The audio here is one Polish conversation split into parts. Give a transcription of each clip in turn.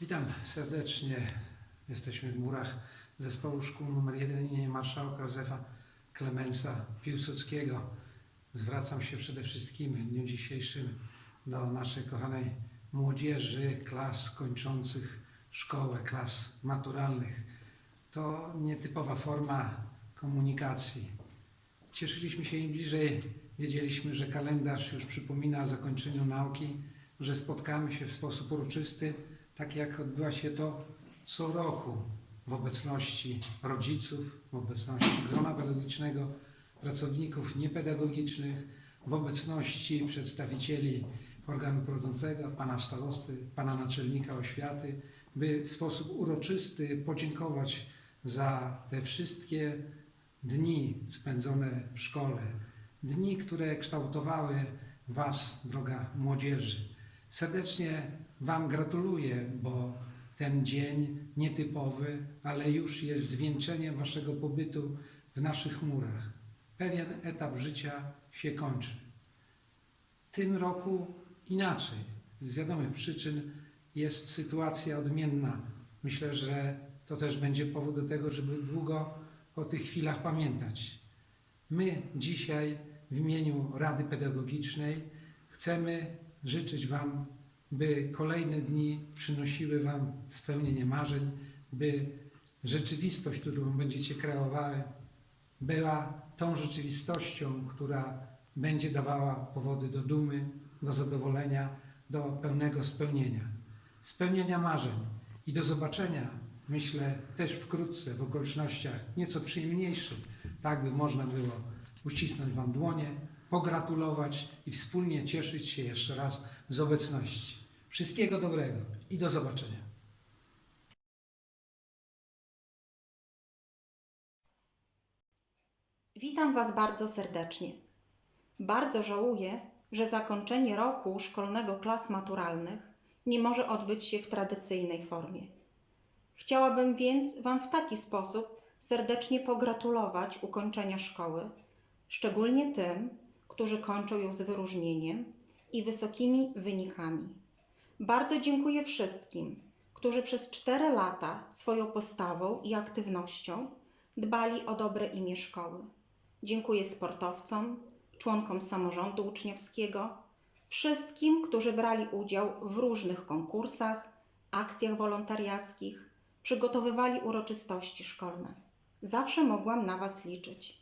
Witam serdecznie. Jesteśmy w murach zespołu szkół nr 1 imienia marszałka Józefa Klemensa Piłsudskiego. Zwracam się przede wszystkim w dniu dzisiejszym do naszej kochanej młodzieży, klas kończących szkołę, klas maturalnych. To nietypowa forma komunikacji. Cieszyliśmy się im bliżej, wiedzieliśmy, że kalendarz już przypomina o zakończeniu nauki, że spotkamy się w sposób uroczysty, tak jak odbywa się to co roku w obecności rodziców, w obecności grona pedagogicznego, pracowników niepedagogicznych, w obecności przedstawicieli organu prowadzącego, pana starosty, pana naczelnika oświaty, by w sposób uroczysty podziękować za te wszystkie dni spędzone w szkole, dni, które kształtowały Was, droga młodzieży. Serdecznie Wam gratuluję, bo ten dzień nietypowy, ale już jest zwieńczeniem Waszego pobytu w naszych murach. Pewien etap życia się kończy. Tym roku inaczej. Z wiadomych przyczyn jest sytuacja odmienna. Myślę, że to też będzie powód do tego, żeby długo o tych chwilach pamiętać. My dzisiaj w imieniu Rady Pedagogicznej chcemy życzyć Wam, by kolejne dni przynosiły Wam spełnienie marzeń, by rzeczywistość, którą będziecie kreowały, była tą rzeczywistością, która będzie dawała powody do dumy, do zadowolenia, do pełnego spełnienia. Spełnienia marzeń i do zobaczenia, myślę, też wkrótce w okolicznościach nieco przyjemniejszych, tak by można było uścisnąć Wam dłonie, pogratulować i wspólnie cieszyć się jeszcze raz z obecności. Wszystkiego dobrego i do zobaczenia. Witam Was bardzo serdecznie. Bardzo żałuję, że zakończenie roku szkolnego klas maturalnych nie może odbyć się w tradycyjnej formie. Chciałabym więc Wam w taki sposób serdecznie pogratulować ukończenia szkoły, szczególnie tym, którzy kończą ją z wyróżnieniem i wysokimi wynikami. Bardzo dziękuję wszystkim, którzy przez cztery lata swoją postawą i aktywnością dbali o dobre imię szkoły. Dziękuję sportowcom, członkom samorządu uczniowskiego, wszystkim, którzy brali udział w różnych konkursach, akcjach wolontariackich, przygotowywali uroczystości szkolne. Zawsze mogłam na Was liczyć.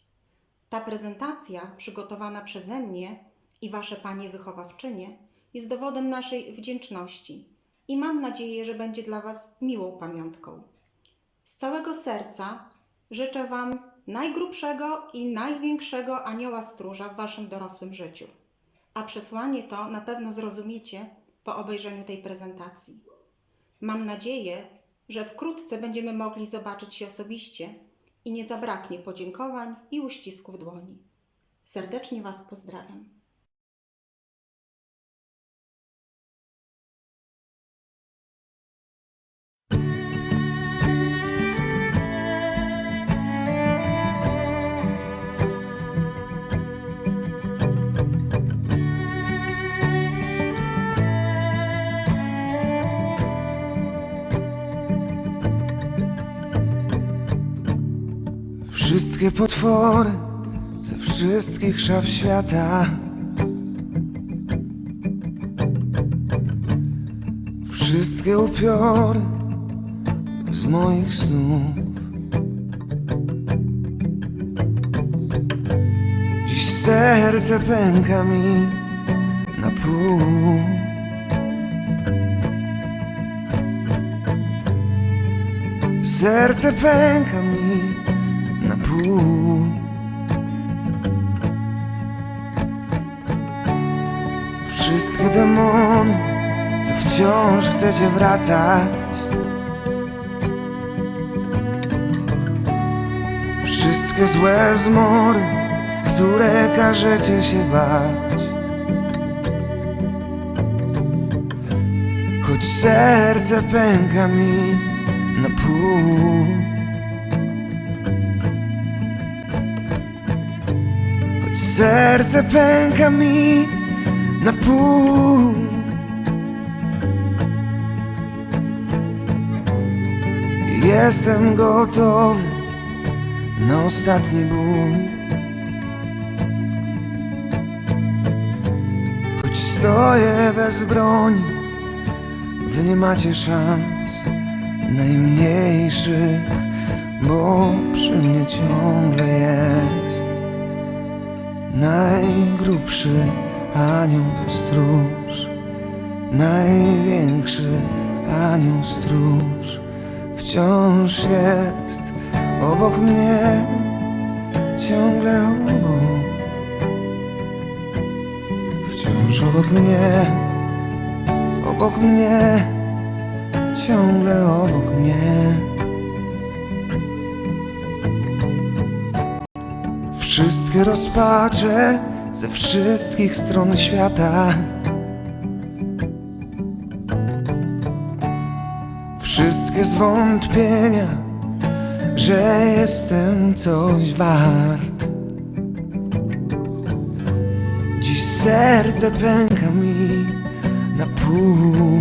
Ta prezentacja, przygotowana przeze mnie i Wasze panie wychowawczynie, jest dowodem naszej wdzięczności i mam nadzieję, że będzie dla Was miłą pamiątką. Z całego serca życzę Wam najgrubszego i największego anioła stróża w Waszym dorosłym życiu. A przesłanie to na pewno zrozumiecie po obejrzeniu tej prezentacji. Mam nadzieję, że wkrótce będziemy mogli zobaczyć się osobiście i nie zabraknie podziękowań i uścisków dłoni. Serdecznie Was pozdrawiam. Wszystkie potwory ze wszystkich szaf świata. Wszystkie upiory z moich snów. Dziś serce pęka mi na pół. Serce pęka mi Wszystkie demony, co wciąż chcecie wracać. Wszystkie złe zmory, które każecie się bać. Choć serce pęka mi na pół. Serce pęka mi na pół. Jestem gotowy na ostatni bój. Choć stoję bez broni, wy nie macie szans. Najmniejszych, bo przy mnie ciągle jest najgrubszy anioł stróż, największy anioł stróż. Wciąż jest obok mnie, ciągle obok, wciąż obok mnie, obok mnie, ciągle obok mnie. Wszystkie rozpacze ze wszystkich stron świata. Wszystkie zwątpienia, że jestem coś wart. Dziś serce pęka mi na pół.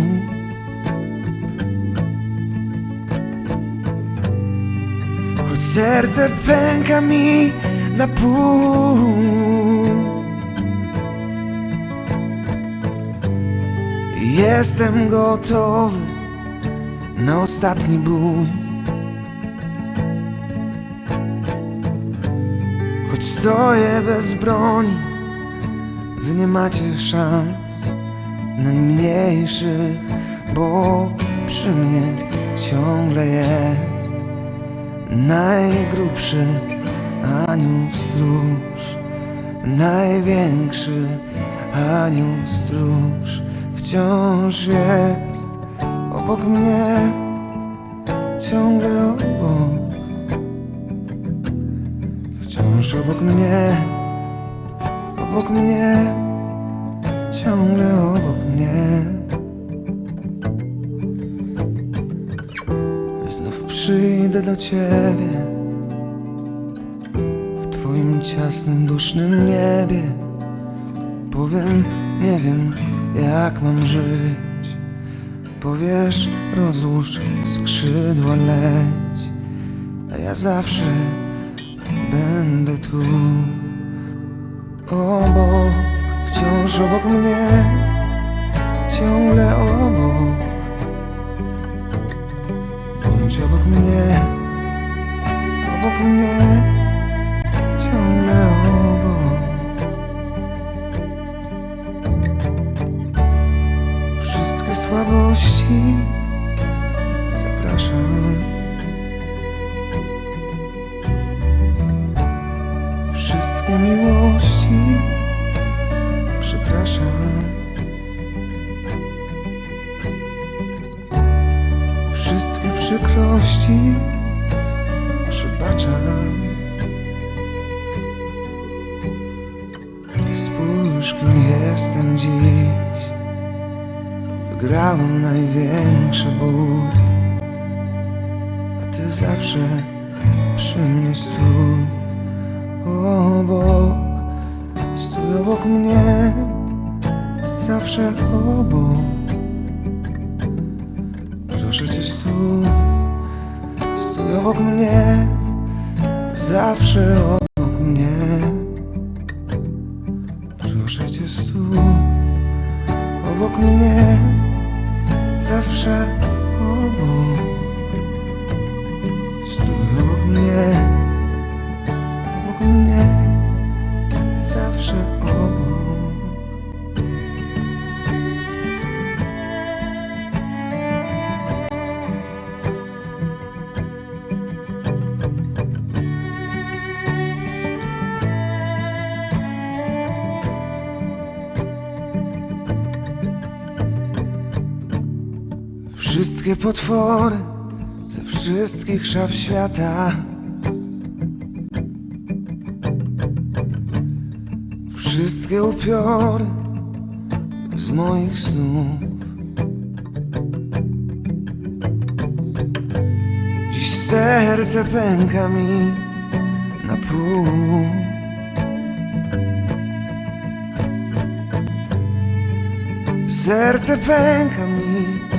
Choć serce pęka mi na pół. Jestem gotowy na ostatni bój. Choć stoję bez broni, wy nie macie szans najmniejszych, bo przy mnie ciągle jest najgrubszy anioł stróż, największy anioł stróż wciąż jest obok mnie, ciągle obok, wciąż obok mnie, obok mnie, ciągle obok mnie. Znów przyjdę do ciebie ciasnym, dusznym niebie. Powiem, nie wiem, jak mam żyć. Powiesz, rozłóż skrzydła, leć, a ja zawsze będę tu. Obok, wciąż obok mnie, jestem dziś. Wygrałem największy ból, a ty zawsze przy mnie stój. Obok, stój obok mnie, zawsze obok. Proszę cię stój, stój obok mnie, zawsze obok Cię stój obok mnie, zawsze obok. Stój obok mnie, Wszystkie potwory ze wszystkich szaf świata. Wszystkie upiory z moich snów. Dziś serce pęka mi na pół. Serce pęka mi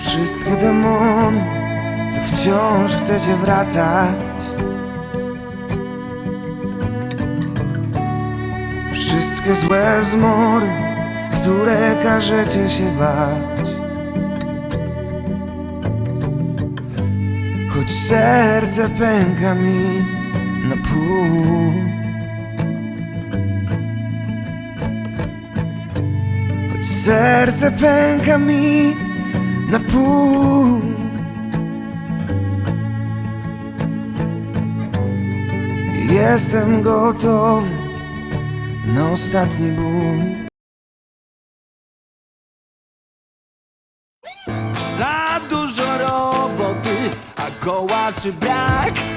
Wszystkie demony, co wciąż chcecie wracać. Wszystkie złe zmory, które każecie się bać. Choć serce pęka mi na pół. Serce pęka mi na pół. Jestem gotowy na ostatni bój. Za dużo roboty, a kołaczy brak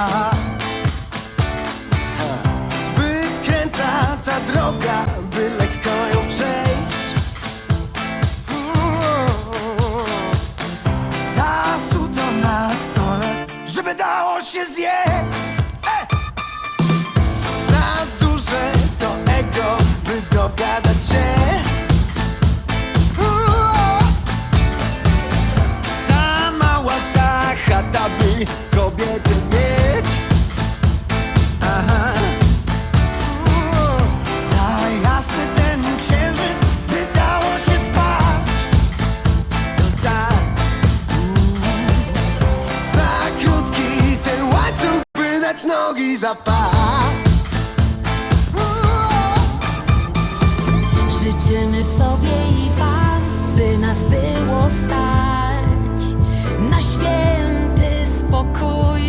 Ah. Było stać. Na święty spokój,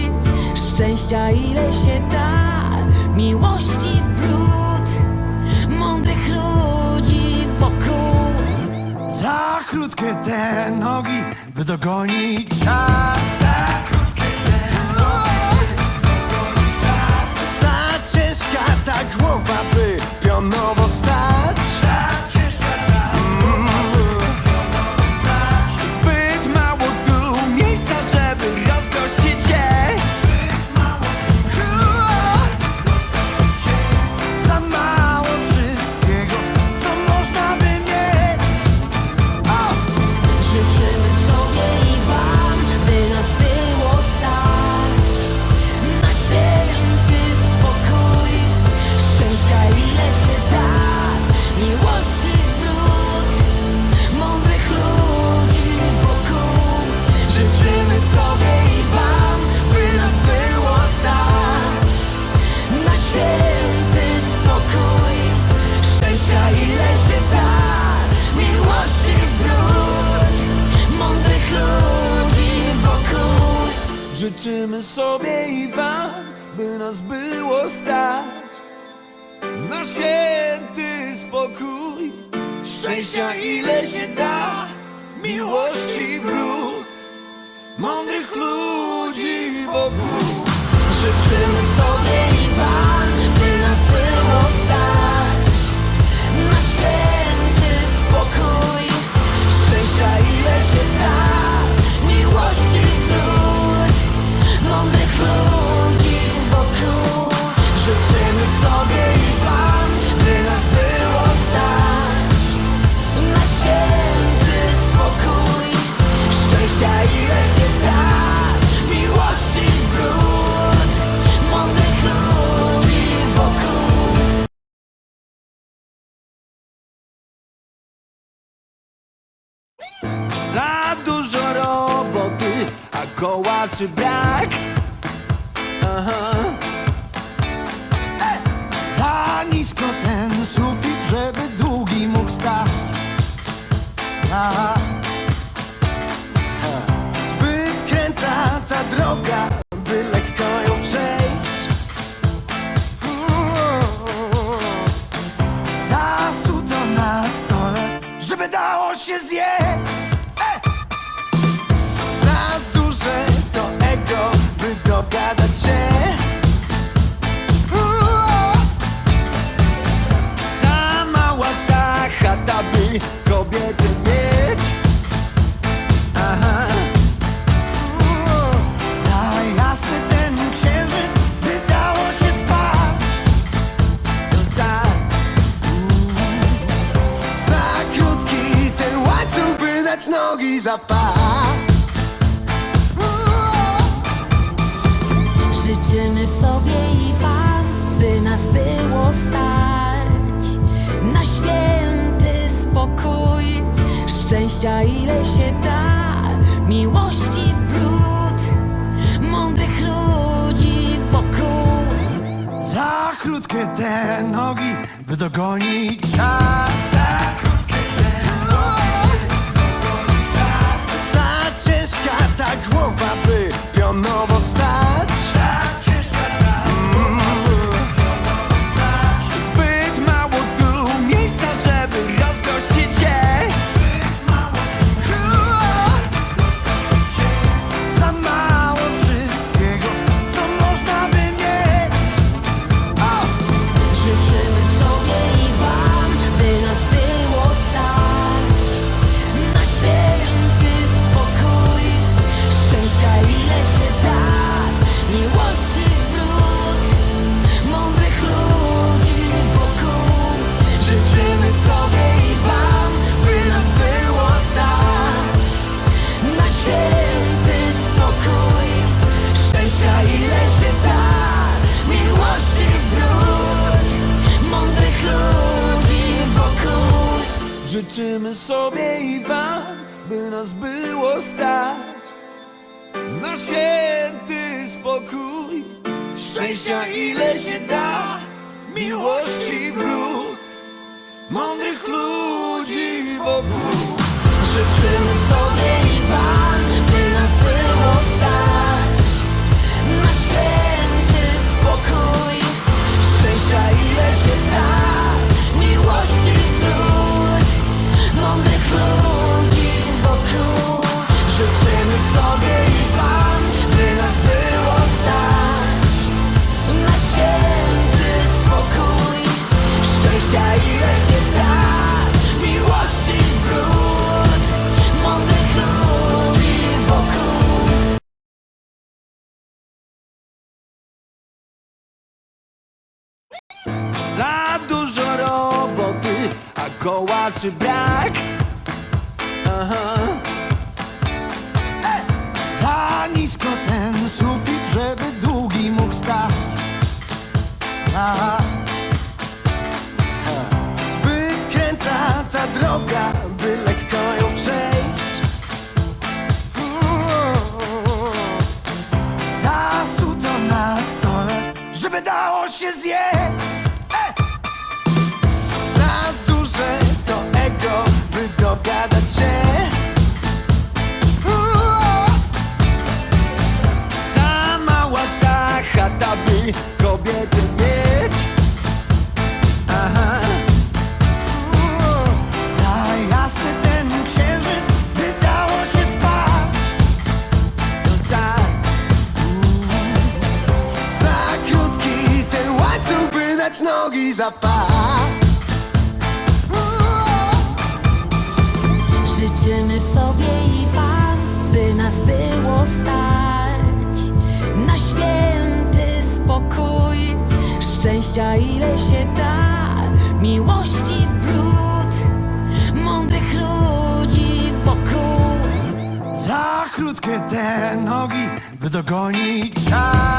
szczęścia ile się da, miłości w brud, mądrych ludzi wokół. Za krótkie te nogi, by dogonić czas. Za krótkie te nogi, by dogonić czas. Za ciężka ta głowa, by sobie i wam, by nas było stać. Na święty spokój Szczęścia ile się da Miłości brud Mądrych ludzi wokół. Życzymy sobie i wam, by nas było stać. Na święty kołaczy brak. Aha. Za nisko ten sufit, żeby długi mógł stać. Aha. Zbyt kręca ta droga, by lekko ją przejść. Zasuto na stole, żeby dało się zjeść by krótkie te nogi, by dogonić czas. Za krótkie te nogi, by dogonić czas Za ciężka ta głowa, by pionowo Szczęścia ile się da. Miłości wrót Mądrych ludzi wokół. Życzymy sobie i Wam, a kołaczy brak? Aha. Za nisko ten sufit, żeby długi mógł stać. Tak. Zbyt kręca ta droga, by lekko ją przejść. Zasuto na stole, żeby dało się zjeść dać nogi za pas Życzymy sobie i Wam, by nas było stać. Na święty spokój, szczęścia ile się da, miłości w bród, mądrych ludzi wokół. Za krótkie te nogi, by dogonić czas